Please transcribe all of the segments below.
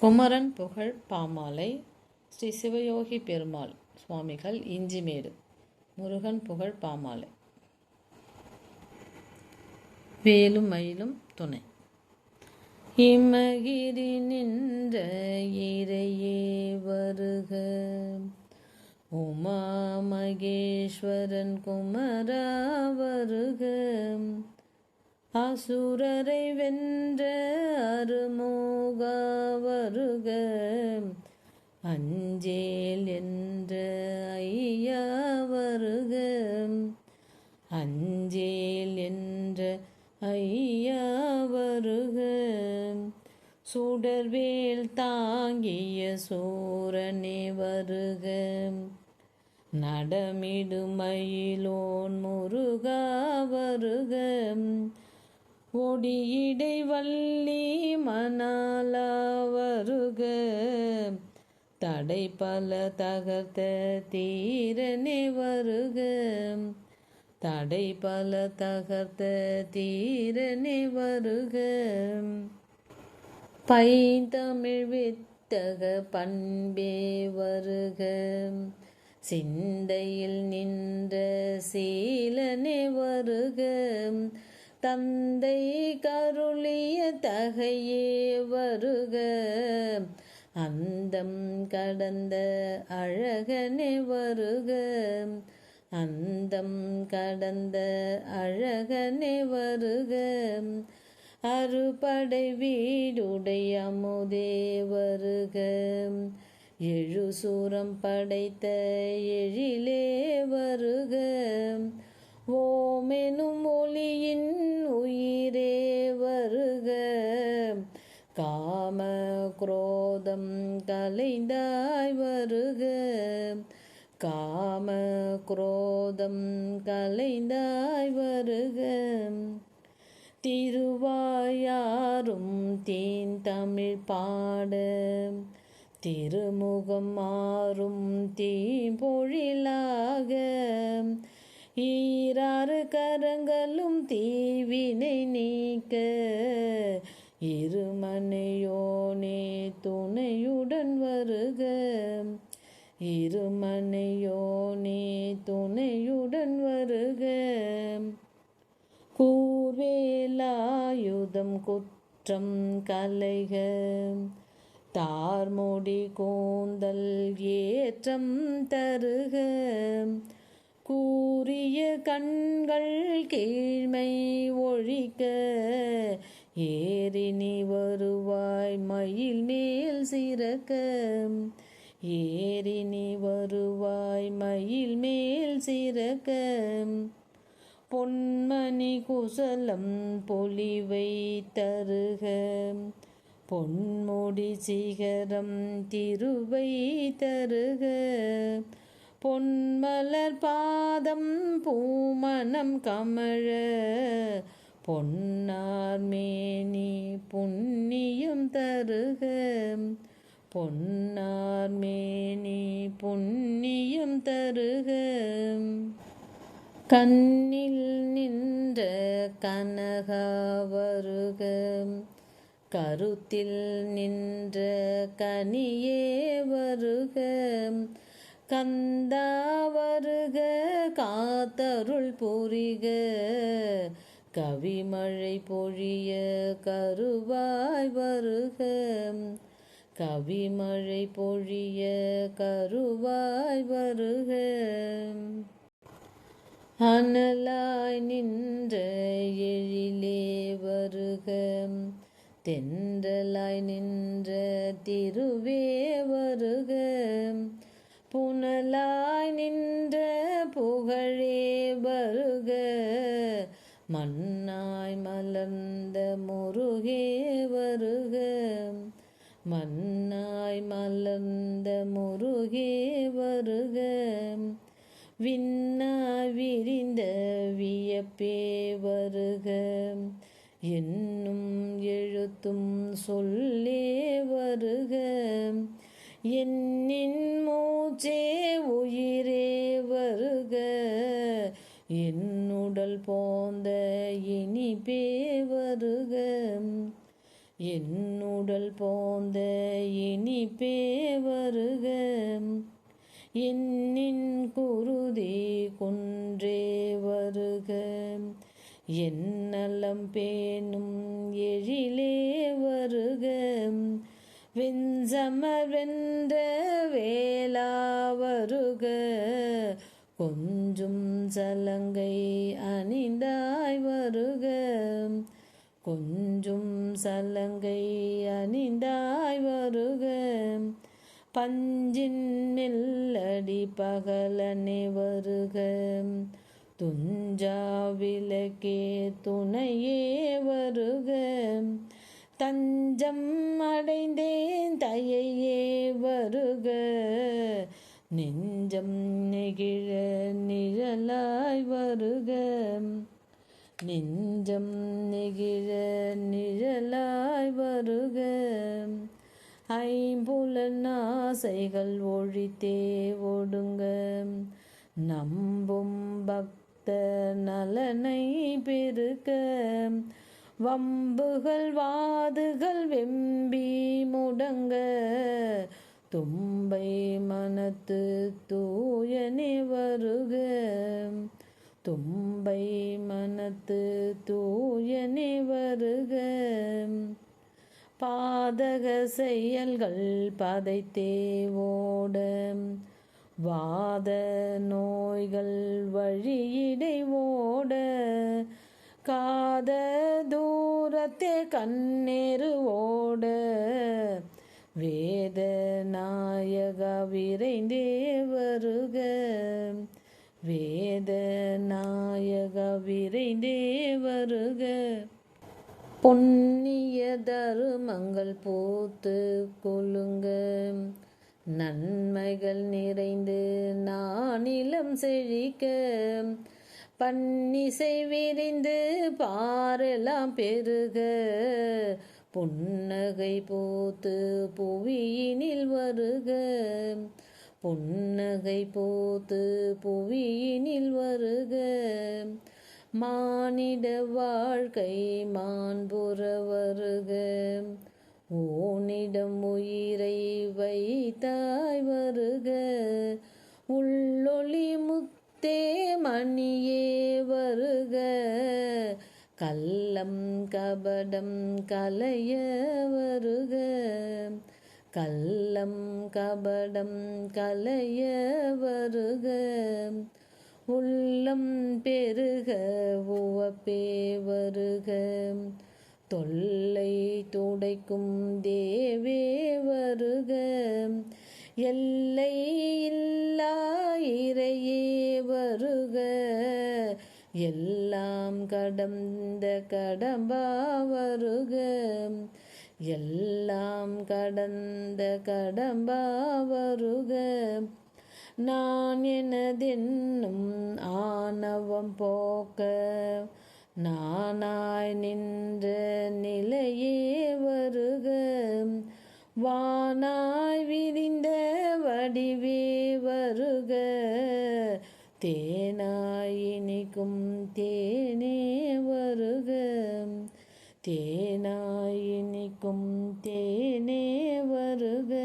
குமரன் புகழ் பாமாலை ஸ்ரீ சிவயோகி பெருமாள் சுவாமிகள் இஞ்சிமேடு முருகன் புகழ் பாமாலை. வேலும் மயிலும் துணை. இமகிரி நின்ற இறையே வருக. உமா மகேஸ்வரன் குமரா வருக. அசுரரை வென்ற அருமோக வருக அஞ்சேல் என்ற ஐயா வருக அஞ்சேல் என்ற ஐயா வருக சுடர்வேல் தாங்கிய சூரனே வருக நடமிடுமயிலோன் முருகா வருக. ஒடியிடை வள்ளி மணாலா வருக தடை பல தகர்த்த தீரனே வருக. தடை பல தகர்த்த தீரனே வருக. பைந்தமிழ் வித்தக பண்பே வருக. சிந்தையில் நின்ற சீலனே வருக. தந்தை கருளிய தகையே வருக. அந்தம் கடந்த அழகனே வருக. அந்தம் கடந்த அழகனே வருக. அறுபடை வீடுடைய அமுதே வருக. எழு சூரம் படைத்த எழிலே வருக. ஓமெனும் ஒளியின் நீரே வருக. காம குரோதம் கலைந்தாய் வருக. காம குரோதம் கலைந்தாய் வருக. திருவாயாரும் தீன் தமிழ் பாட. திருமுகம் மாறும் தீம்பொழிலாக. ஈராறு கரங்களும் தீவினை நீக்க இருமனையோனே துணையுடன் வருக. இருமனையோனே துணையுடன் வருக. கூர்வேலாயுதம் குற்றம் கலைக தார்முடி கூந்தல் ஏற்றம் தருக. கூறிய கண்கள் கீழ்மை ஒழிக்க ஏறினி வருவாய் மயில் மேல் சிறக்க. ஏறினி வருவாய் மயில் மேல் சிறக்க. பொன்மணி குசலம் பொலிவை தருக பொன்முடி சிகரம் திருவை தருக. பொன்மலர் பாதம் பூமணம் கமழ பொன்னார் மேனி புண்ணியம் தருக. பொன்னார் மேனி புண்ணியம் தருக. கண்ணில் நின்ற கனக வருக கருத்தில் நின்ற கனியே வருக. கந்தா வருக காத்தருள் பொறிக. கவிமழை பொழிய கருவாய் வருக. கவிமழை பொழிய கருவாய் வருக. அனலாய் நின்ற எழிலே வருக. தென்றலாய் நின்ற திருவே வருக. புனலாய் நின்ற புகழே வருக. மண்ணாய் மலர்ந்த முருகே வருக. மண்ணாய் மலர்ந்த முருகே வருக. விண்ணாய் விரிந்த வியப்பே வருக. என்னும் எழுத்தும் சொல்லே வருக. என்னின் மூச்சே உயிரே வருக. என்னுடல் போந்த இனிப்பே வருக. என்னுடல் போந்த இனிப்பே வருக. என்னின் குருதி குன்றே வருக. என்னலம் பேணும் எழிலே வருக. வெஞ்சமர் வென்ற வேளா வருக கொஞ்சும் சலங்கை அணிந்தாய் வருக. கொஞ்சும் சலங்கை அணிந்தாய் வருக. பஞ்சின் நெல்லடி பகலனே வருக. துஞ்சா விளக்கே துணையே வருக. தஞ்சம் அடைந்தேன் தயையே வருக. நெஞ்சம் நெகிழ நிழலாய் வருக. நெஞ்சம் நெகிழ நிழலாய் வருக. ஐம்புலன் ஆசைகள் ஒழித்தே ஓடுங்க நம்பும் பக்த நலனை பெருக்க. வம்புகள் வாதுகள் வெம்பி முடங்க தும்பை மனத்து தூயனே வருக தும்பை மனத்து தூயனே வருக பாதக செயல்கள் பதைத்தே ஓட வாத நோய்கள் வழியிடை ஓட காத தூரத்தே கண்ணீர் ஓட வேத நாயக விரைந்தே வருக. வேத நாயக விரைந்தே வருக. பொன்னிய தருமங்கள் பூத்து கொள்ளுங்க. நன்மைகள் நிறைந்து நானிலம் செழிக்க. பன்னிசை விரிந்து பாரெல்லாம் பெருக. புன்னகை போத்து புவியினில் வருக. புன்னகை போத்து புவியினில் வருக. மானிட வாழ்க்கை மாண்புற வருக. ஓனிடம் உயிரை வைத்தாய் வருக. உள்ளொளி முத்தே தேமணியே வருக. கள்ளம் கபடம் கலைய வருக. கள்ளம் கபடம் கலைய வருக. உள்ளம் பெருக உவப்பே வருக. தொல்லை துடைக்கும் தேவே வருக. எல்லை இல்லா இறையே வருக. எல்லாம் கடந்த கடம்பா வருக. எல்லாம் கடந்த கடம்பா வருக. நான் எனதென்னும் ஆணவம் போக்க. நானாய் நின்ற நிலையே வருக. வானாய் விரிந்த வடிவே வருக. தேனாய் இனிக்கும் தேனே வருக. தேனாய் இனிக்கும் தேனே வருக.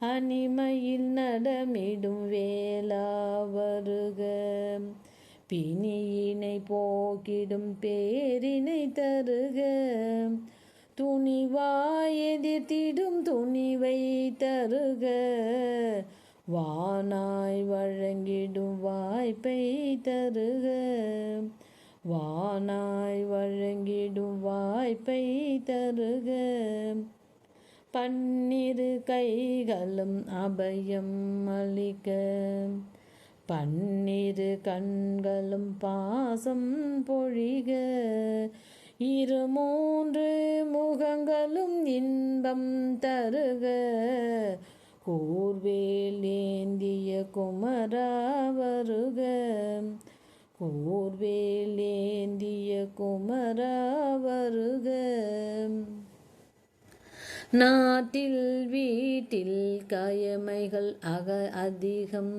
அனிமையில் நடமிடும் வேலா வருக. பிணியினை போக்கிடும் பேரினை தருக. துணிவாய் எதிர்த்திடும் துணிவை தருக. வானாய் வழங்கிடும் வாய்ப்பை தருக. வானாய் வழங்கிடும் வாய்ப்பை தருக. பன்னிரு கைகளும் அபயம் அளிக்க. பன்னிரு கண்களும் பாசம் பொழிக. இரு மூன்று முகங்களும் இன்பம் தருக. கூர்வேல் ஏந்திய குமரா வருக. கூர்வேல் ஏந்திய குமரா வருக. நாட்டில் வீட்டில் கயமைகள் அக அதிகம்.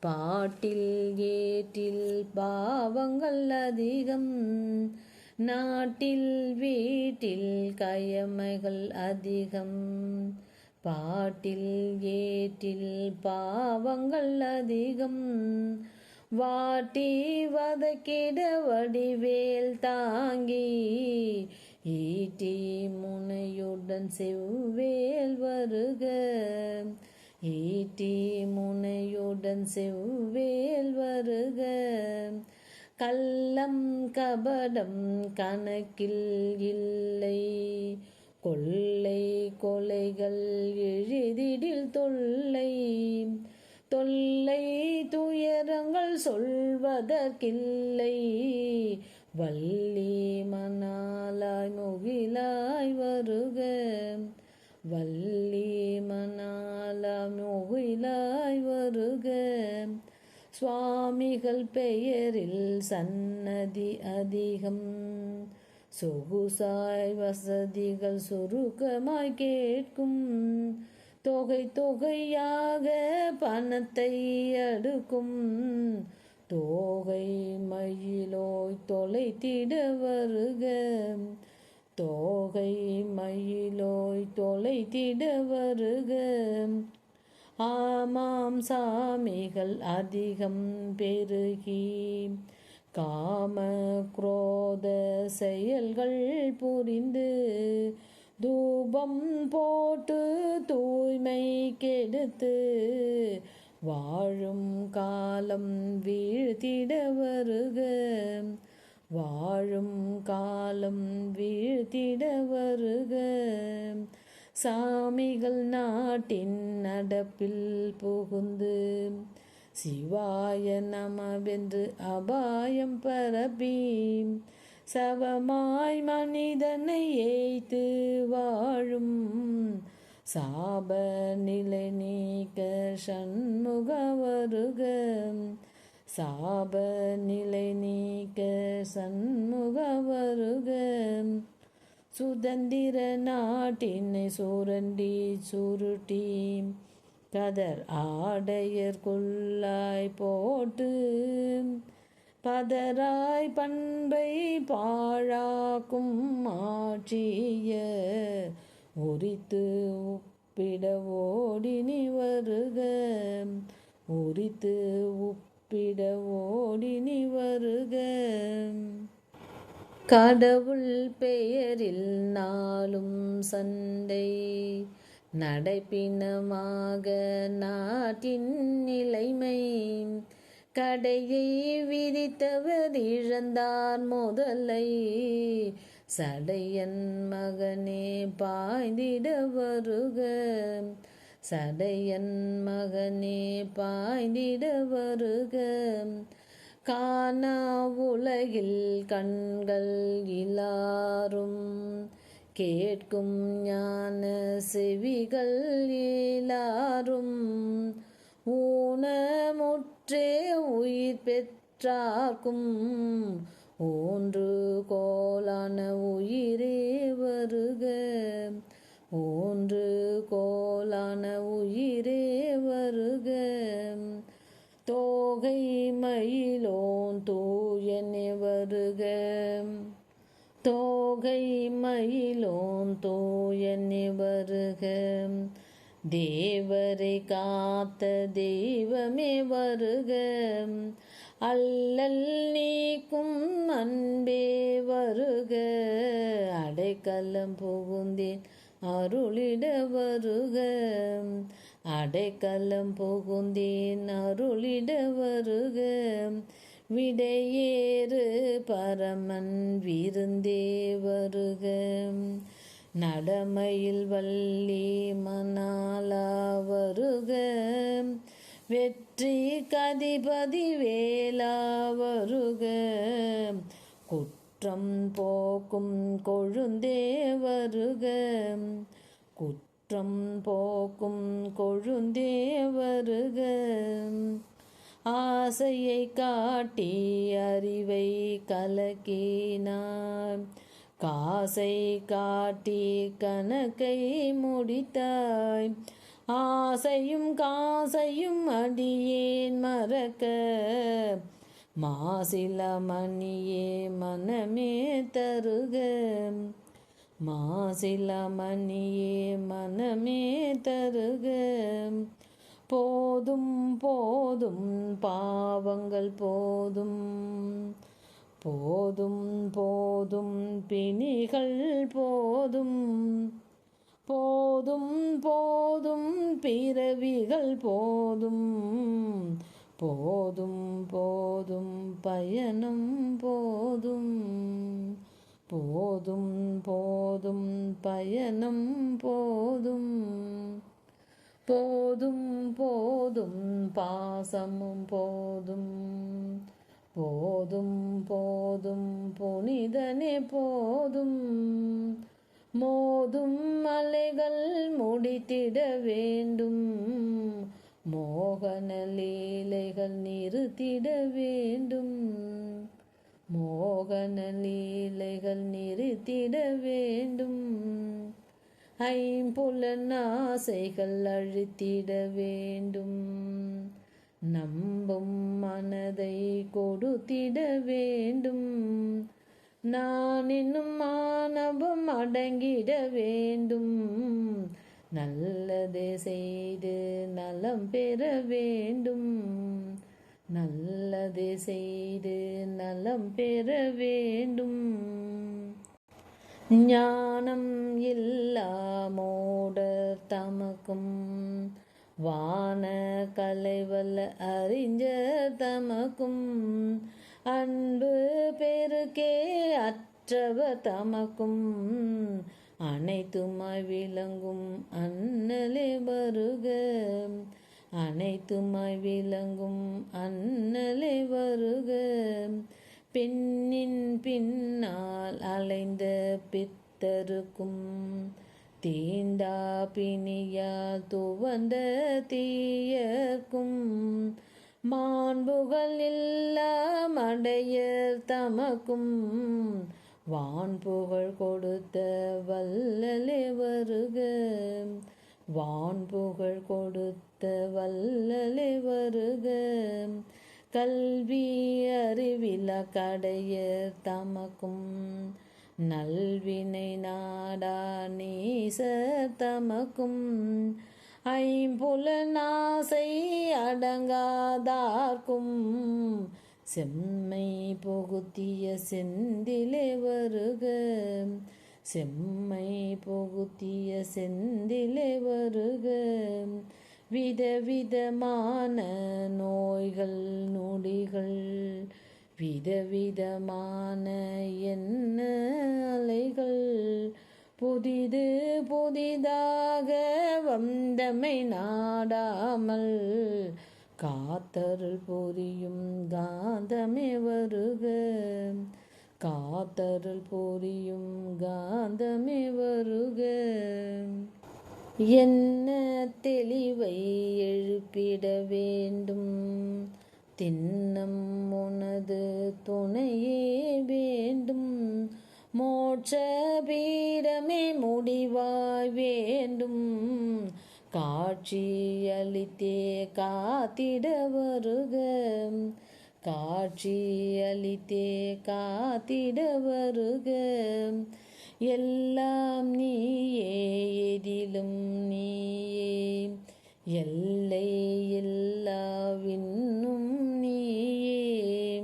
பாட்டில் ஏட்டில் பாவங்கள் அதிகம். நாட்டில் வீட்டில் கயமைகள் அதிகம். பாட்டில் ஏட்டில் பாவங்கள் அதிகம். வாட்டி வதக்கிட வடிவேல் தாங்கி ஈட்டி முனையுடன் செவ்வேல் வருக. ஈட்டி முனையுடன் செவ்வேல் வருக. கள்ளம் கபடம் கணக்கில் இல்லை. கொள்ளை கொலைகள் எழுதிடில் தொல்லை. தொல்லை துயரங்கள் சொல்வதற்கில்லை. வள்ளி மணாலாய் முகிலாய் வருக. வள்ளி மணாலாய் முகிலாய் வருக. சுவாமிகள் பெயரில் சன்னதி அதிகம். சொகுசாய் வசதிகள் சுருக்கமாய் கேட்கும். தொகை தொகையாக பணத்தை அடுக்கும் தோகை மயிலோய் தொலைத்திட வருக. தோகை மயிலோய் தொலைத்திட வருக. ஆமாம் சாமிகள் அதிகம் பெருகி. காம குரோத செயல்கள் புரிந்து தூபம் போட்டு தூய்மை கெடுத்து வாழும் காலம் வீழ்த்திட வருக. வாழும் காலம் வீழ்த்திட வருக. சாமிகள் நாட்டின் நடப்பில் புகுந்து சிவாய நமவென்று அபாயம் பரப்பி சவமாய் மனிதனை ஏய்த்து வாழும் சாப நிலை நீக்க சண்முக வருக சாப நிலை நீக்க சண்முக வருக. சுதந்திர நாட்டினை சுரண்டி சுருட்டி கதர் ஆடையர் கொள்ளாய் போட்டு பதராய் பண்பை பாழாக்கும் ஆட்சிய உரித்து உப்பிட ஓடினி வருக உரித்து உப்பிட ஓடினி வருக. கடவுள் பெயரில் நாளும் சண்டை. நடைப்பினமாக நாட்டின் நிலைமை. கடையை விதித்தவர் இழந்தார் முதலை. சடையன் மகனே பாய்ந்திட வருக. சடையன் மகனே பாய்ந்திட வருக. காணா உலகில் கண்கள் இலாரும் கேட்கும் ஞான செவிகள் இலாரும் ஊனமுற்றே உயிர் பெற்றாக்கும் ஒன்று கோலான உயிரே வருக. ஒன்று கோலான உயிரே வருக. தோகை மயில் தோகை மயிலோன் தூயனே வருக தேவரை காத்த தெய்வமே வருக. அல்லல் நீக்கும் அன்பே வருக. அடைக்கலம் புகுந்தேன் அருளிட வருக. அடைக்கலம் புகுந்தேன் அருளிட வருக. விடையேறு பரமன் விருந்தே வருக. நடமையில் வள்ளி மணாலா வருக. வெற்றி கதிபதி வேலா வருக. குற்றம் போக்கும் கொழுந்தே வருக. குற்றம் போக்கும் கொழுந்தே வருக. ஆசையை காட்டி அறிவை கலக்கினான் காசை காட்டி கணக்கை முடித்தாய். ஆசையும் காசையும் அடியேன் மறக்க. மாசில மணியே மனமே தருக. மாசில மணியே மனமே தருக. போதும் போதும் பாவங்கள் போதும். போதும் போதும் பிணிகள் போதும். போதும் போதும் பிறவிகள் போதும். போதும் போதும் பயணம் போதும். போதும் போதும் பயணம் போதும். போதும் போதும் பாசமும் போதும். போதும் போதும் புனிதனே போதும். மோதும் மலைகள் முடித்திட வேண்டும். மோகன லீலைகள் நிறுத்திட வேண்டும். மோகன லீலைகள் நிறுத்திட வேண்டும். ஐம்புலன் ஆசைகள் அழித்திட வேண்டும். நம்பும் மனதை கொடுத்திட வேண்டும். நான் என்னும் மாணவம் அடங்கிட வேண்டும். நல்லதே செய்து நலம் பெற வேண்டும். நல்லதே செய்து நலம் பெற வேண்டும். ஞானம் இல்லாமோட தமக்கும் வான கலைவல்ல அறிஞ்ச தமக்கும். அன்பு பெருக்கே அற்றவ தமக்கும். அனைத்துமாய் விளங்கும் அண்ணலே வருக. அனைத்துமாய் விளங்கும் அண்ணலே வருக. பெண்ணின் பின்னால் அலைந்த பித்தருக்கும். தீண்டா பிணியா துவந்த தீயர்க்கும். மாண்புகள் இல்லா மடையர் தமக்கும். வான்புகழ் கொடுத்த வல்லலே வருக. வான்புகழ் கொடுத்த வல்லலே வருக. கல்வி அறிவில கடையர் தமக்கும். நல்வினை நாடா நீச தமக்கும். ஐம்புல நாசை அடங்காதார்க்கும். செம்மை புகுத்திய செந்திலே வருக. செம்மை புகுத்திய செந்திலே வருக. விதவிதமான நோய்கள் நொடிகள் விதவிதமான என்ன அலைகள். புதிது புதிதாக வந்தமை நாடாமல் காத்தருள் பொரியும் காந்தமே வருக. காத்தருள் பொரியும் காந்தமே வருக. என்ன தெளிவை எழுப்பிட வேண்டும்? திண்ணம் உனது துணையே வேண்டும். மோட்ச பீடமே முடிவாய் வேண்டும். காட்சி அளித்தே காத்திட வருக. காட்சி அளித்தே காத்திட வருக. எல்லாம் நீயே எதிலும் நீயே. எல்லை எல்லாவின்னும் நீயே.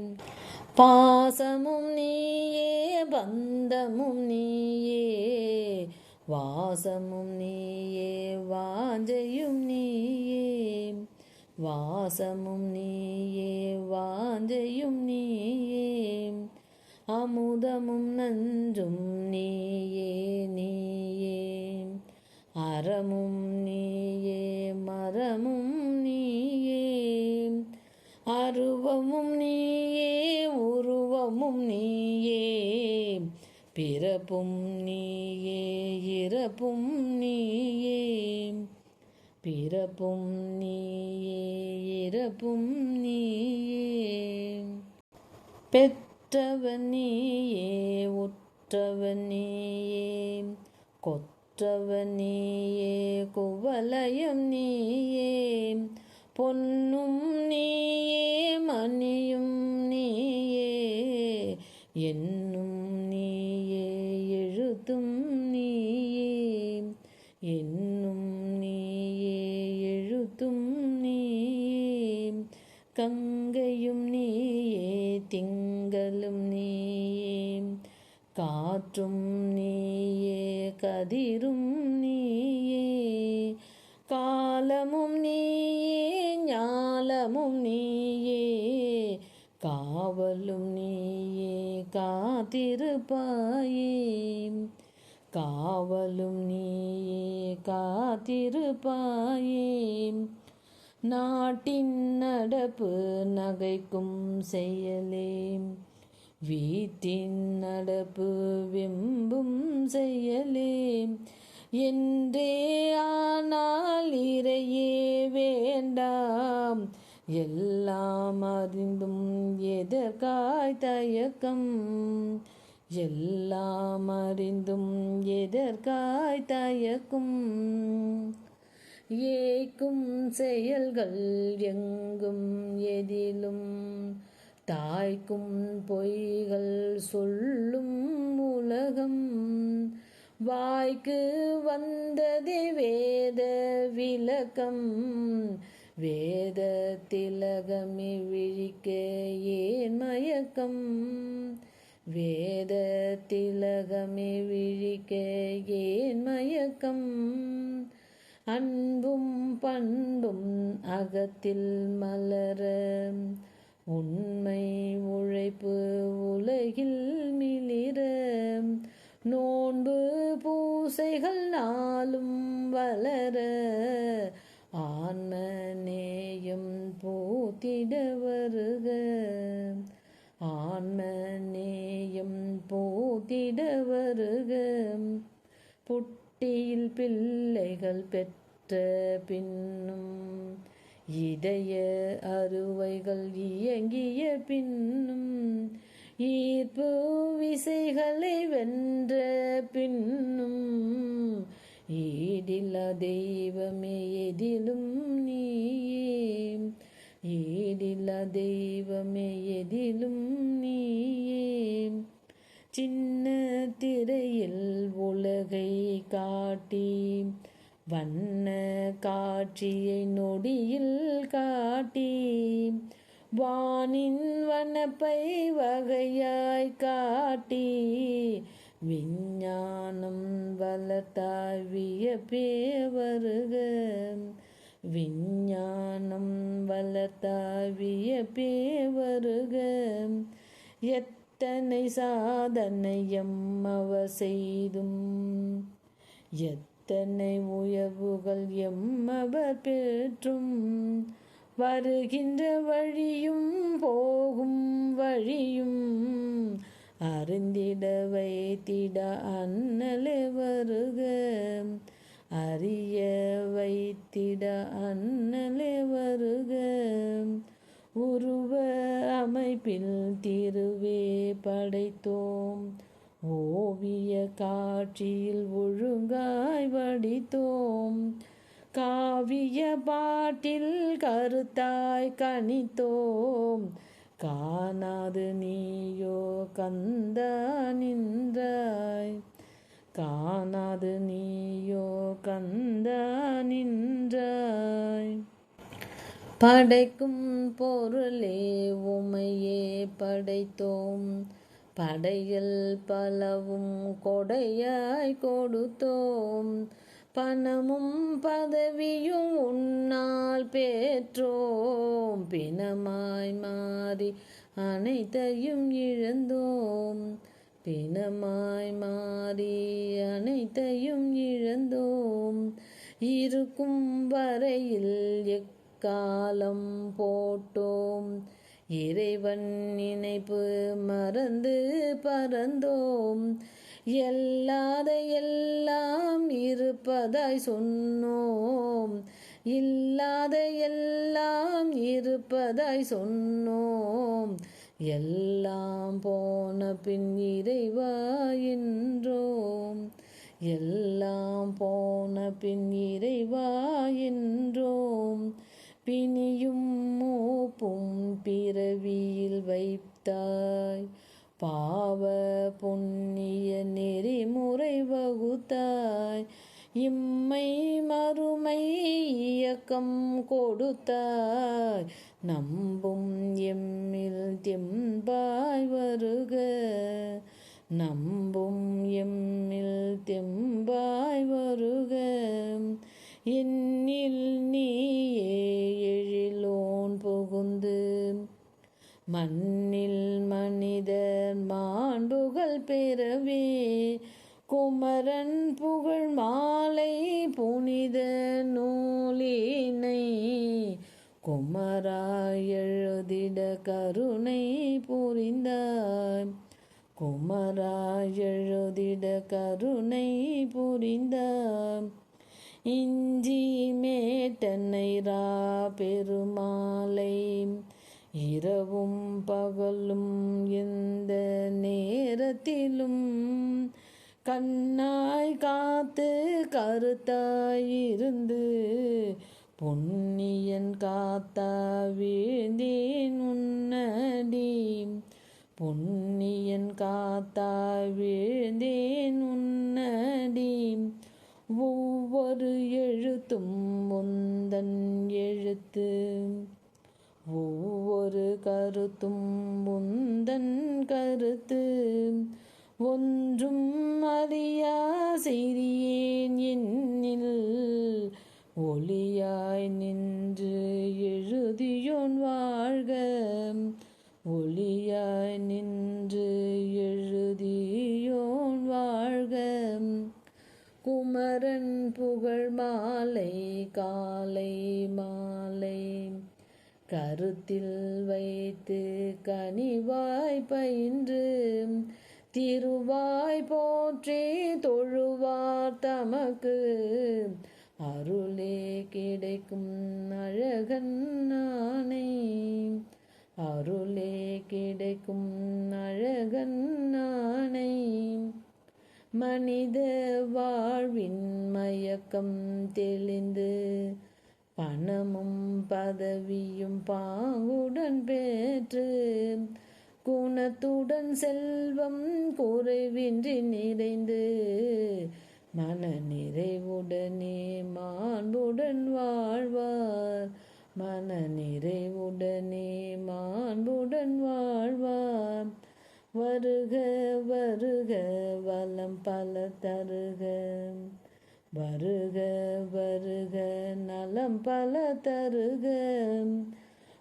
பாசமும் நீயே பந்தமும் நீயே. வாசமும் நீயே வாஞ்சையும் நீயே. வாசமும் நீயே வாஞ்சையும் நீயே. அமுதமும் நஞ்சும் நீயே நீயே. அறமும் நீயே மரமும் நீயே. அருவமும் நீயே உருவமும் நீயே. பிறப்பும் நீயே இறப்பும் நீயே. பிறப்பும் நீயே இறப்பும் நீயே. பெத் கொற்றவனியே உற்றவனியே கொற்றவனியே குவலயம் நீயே. பொன்னும் நீயே மணியும் நீயே. என்னும் நீயே எழுதும் நீயே. என்னும் நீயே எழுதும் நீயே. கங்கையும் நீயே திங் காற்றும் நீயே கதிரும் நீயே. காலமும் நீயே ஞாலமும் நீயே. காவலும் நீயே காத்திருப்பாயே. காவலும் நீயே காத்திருப்பாயே. நாட்டின் நடப்பு நகைக்கும் செயலே. வீட்டின் நடப்பு வெம்பும் செயலே. என்றே ஆனால் இறையே வேண்டாம். எல்லாம் அறிந்தும் எதற்காய் தயக்கம்? எல்லாம் அறிந்தும் எதற்காய் தயக்கும்? ஏக்கும் செயல்கள் எங்கும் எதிலும். தாய்க்கும் பொய்கள் சொல்லும் உலகம். வாய்க்கு வந்தது வேத விளக்கம். வேத திலகமே விழிக்க ஏன் மயக்கம்? வேத திலகமே விழிக்க ஏன் மயக்கம்? அன்பும் பண்பும் அகத்தில் மலர உண்மை உழைப்பு உலகில் மிளிர நோன்பு பூசைகள் நாளும் வளர ஆன்ம நேயம் பூத்திட வருக. ஆன்ம நேயம் பூத்திட வருக. புட்டியில் பிள்ளைகள் பெற்ற பின்னும் இதய அறுவைகள் இயங்கிய பின்னும் ஈர்ப்பு விசைகளை வென்ற பின்னும் ஈடில்ல தெய்வமே எதிலும் நீயே. ஈடில்ல தெய்வமே எதிலும் நீயே. சின்ன திரையில் உலகை காட்டி வண்ண காட்சியை நொடியில் காட்டி வானின் வனப்பை வகையாய் காட்டி விஞ்ஞானம் வளர்த்தாய் வியப்பே வருக விஞ்ஞானம் வளர்த்தாய் வியப்பே வருக எத்தனை சாதனையம் அவ செய்தும் எத் தென்னை உயவுகள் எம்மவர் பெற்றும். வருகின்ற வழியும் போகும் வழியும் அறிந்திட வைத்திட அண்ணலே வருக. அறிய வைத்திட அண்ணலே வருக. உருவ அமைப்பில் திருவே படைத்தோம். ஓவிய காட்சியில் ஒழுங்காய் வடித்தோம். காவிய பாட்டில் கருத்தாய் கணித்தோம் காணாது நீயோ கந்தா நின்றாய். காணாது நீயோ கந்தா நின்றாய். படைக்கும் பொருளே உமையே படைத்தோம். படையல் பலவும் கொடையாய் கொடுத்தோம். பணமும் பதவியும் உன்னால் பெற்றோம். பிணமாய் மாறி அனைத்தையும் இழந்தோம். பிணமாய் மாறி அனைத்தையும் இழந்தோம். இருக்கும் வரையில் எக்காலம் போட்டோம். இறைவன் நினைப்பு மறந்து பறந்தோம். எல்லாத எல்லாம் இருப்பதாய் சொன்னோம். இல்லாத எல்லாம் இருப்பதாய் சொன்னோம். எல்லாம் போன பின் இறைவா என்றோம். எல்லாம் போன பின் இறைவா என்றோம். பிணியும் மூப்பும் பிறவியில் வைத்தாய். பாவ புண்ணிய நெறிமுறை வகுத்தாய். இம்மை மறுமை இயக்கம் கொடுத்தாய். நம்பும் எம்மில் தெம்பாய் வருக. நம்பும் எம்மில் தெம்பாய் வருக. என்னில் நீயே எழிலோன் புகுந்து. மண்ணில் மனிதர் மாண்புகள் பெறவே. குமரன் புகழ் மாலை புனித நூலினை. குமராய் எழுதிட கருணை புரிந்தாய். குமராய் எழுதிட கருணை புரிந்தாய். இஞ்சி மேட்டனை ரா பெருமாலை இரவும் பகலும் எந்த நேரத்திலும் கண்ணாய் காத்து கருத்தாயிருந்து பொன்னியன் காத்தா வீழ்ந்தேன் உன்னடி. பொன்னியன் காத்தா வீழ்ந்தேன் உன்னடி. ஒவ்வொரு எழுத்தும் முந்தன் எழுத்து. ஒவ்வொரு கருத்தும் முந்தன் கருத்து. ஒன்றும் அறியா செய்தியேன் என்னில். ஒளியாய் நின்று எழுதியோன் வாழ்க. ஒளியாய் நின்று குமரன் புகழ் மாலை காலை மாலை. கருத்தில் வைத்து கனிவாய் பயின்று திருவாய் போற்றி தொழுவார் தமக்கு. அருளே கிடைக்கும் அழகன் நானே. அருளே கிடைக்கும் அழகன் நானே. மனித வாழ்வின் மயக்கம் தெளிந்து பணமும் பதவியும் பாங்குடன் பெற்று குணத்துடன் செல்வம் குறைவின்றி நிறைந்து மன நிறைவுடனே மாண்புடன் வாழ்வார். மன நிறைவுடனே மாண்புடன் வாழ்வார். வருக வருக வளம் பல தருக. வருக வருக நலம் பல தருக.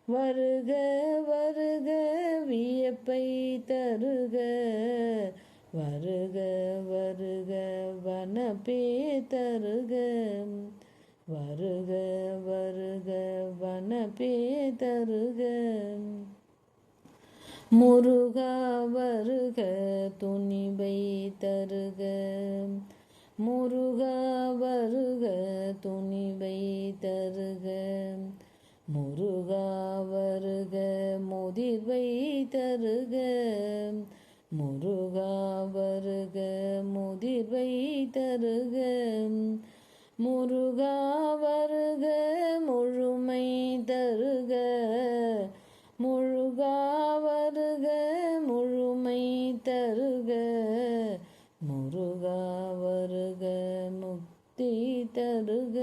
வருக வருக வியப்பை தருக. வருக வருக வனப்பே தருக. வருக வருக வனப்பே தருக. முருகா வருக துணிவை தருக. முருகா வருக துணிவை தருக. முருகா வருக முதிர்வை தருக. முருகா வருக முதிர்வை தருக. முருகா வருக முழுமை தருக. முழுகா நன்மை தருக. முருகா வருக முக்தி தருக.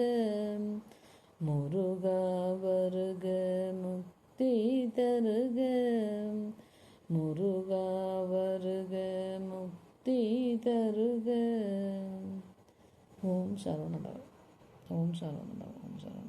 முருகா வருக முக்தி தருக. முருகா வருக முக்தி தருக. ஓம் சரவணபவ ஓம் சரவணபவ ஓம் சரவண